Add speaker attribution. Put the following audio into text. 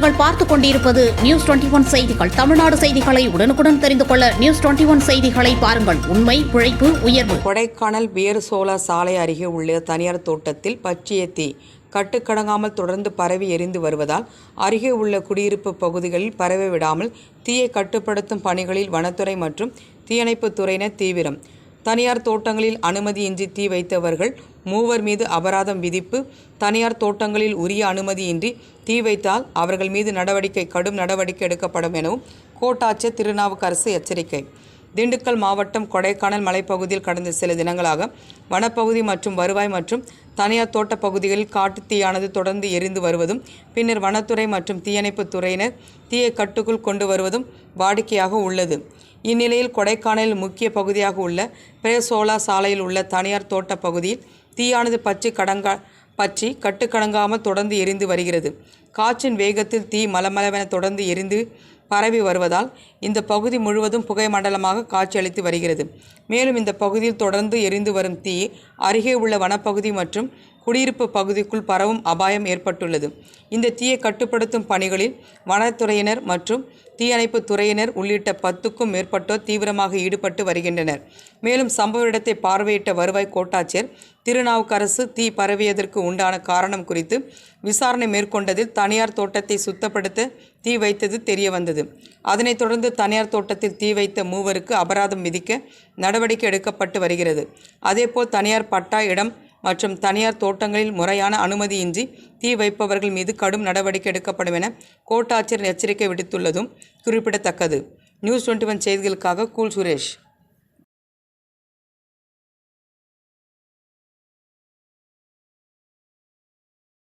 Speaker 1: நீங்கள் பார்த்துக் கொண்டிருப்பது நியூஸ் டுவெண்டி ஒன் செய்திகள். தமிழ்நாடு செய்திகளை உடனுக்குடன் தெரிந்து கொள்ள நியூஸ் டுவெண்டி ஒன் செய்திகளை பாருங்கள். உண்மை உழைப்பு உயர்வு.
Speaker 2: கொடைக்கானல் வேறுசோலா சாலை அருகே உள்ள தனியார் தோட்டத்தில் பச்சைய தீ கட்டுக்கடங்காமல் தொடர்ந்து பரவி எரிந்து வருவதால் அருகே உள்ள குடியிருப்பு பகுதிகளில் பரவ விடாமல் தீயை கட்டுப்படுத்தும் பணிகளில் வனத்துறை மற்றும் தீயணைப்பு துறையினர் தீவிரம். தனியார் தோட்டங்களில் அனுமதியின்றி தீ வைத்தவர்கள் மூவர் மீது அபராதம் விதிப்பு தனியார் தோட்டங்களில் உரிய அனுமதியின்றி தீ வைத்தால் அவர்கள் மீது நடவடிக்கை கடும் நடவடிக்கை எடுக்கப்படும் எனவும் கோட்டாட்சியர் திருநாவுக்கரசு எச்சரிக்கை. திண்டுக்கல் மாவட்டம் கொடைக்கானல் மலைப்பகுதியில் கடந்த சில தினங்களாக வனப்பகுதி மற்றும் வருவாய் மற்றும் தனியார் தோட்டப் பகுதிகளில் காட்டு தீயானது தொடர்ந்து எரிந்து வருவதும் பின்னர் வனத்துறை மற்றும் தீயணைப்புத் துறையினர் தீயை கட்டுக்குள் கொண்டு வருவதும் வாடிக்கையாக உள்ளது. இந்நிலையில் கொடைக்கானலில் முக்கிய பகுதியாக உள்ள பிரேசோலா சாலையில் உள்ள தனியார் தோட்டப் பகுதியில் தீயானது பச்சை கடங்கா பற்றி கட்டுக்கடங்காமல் தொடர்ந்து எரிந்து வருகிறது. காற்றின் வேகத்தில் தீ மலமளவென தொடர்ந்து எரிந்து பரவி வருவதால் இந்த பகுதி முழுவதும் புகை மண்டலமாக காட்சியளித்து வருகிறது. மேலும் இந்த பகுதியில் தொடர்ந்து எரிந்து வரும் தீ அருகே உள்ள வனப்பகுதி மற்றும் குடியிருப்பு பகுதிக்குள் பரவும் அபாயம் ஏற்பட்டுள்ளது. இந்த தீயை கட்டுப்படுத்தும் பணிகளில் வனத்துறையினர் மற்றும் தீயணைப்பு துறையினர் உள்ளிட்ட பத்துக்கும் மேற்பட்டோர் தீவிரமாக ஈடுபட்டு வருகின்றனர். மேலும் சம்பவ இடத்தை பார்வையிட்ட வருவாய் கோட்டாட்சியர் திருநாவுக்கரசு தீ பரவியதற்கு உண்டான காரணம் குறித்து விசாரணை மேற்கொண்டதில் தனியார் தோட்டத்தை சுத்தப்படுத்த தீ வைத்தது தெரிய வந்தது அதனைத் தொடர்ந்து தனியார் தோட்டத்தில் தீ வைத்த மூவருக்கு அபராதம் விதிக்க நடவடிக்கை எடுக்கப்பட்டு வருகிறது. அதேபோல் தனியார் பட்டா இடம் மற்றும் தனியார் தோட்டங்களில் முறையான அனுமதியின்றி தீ வைப்பவர்கள் மீது கடும் நடவடிக்கை எடுக்கப்படும் என கோட்டாட்சியர் எச்சரிக்கை விடுத்துள்ளதும் குறிப்பிடத்தக்கது. நியூஸ் டுவெண்ட்டி ஒன் செய்திகளுக்காக கூல் சுரேஷ்.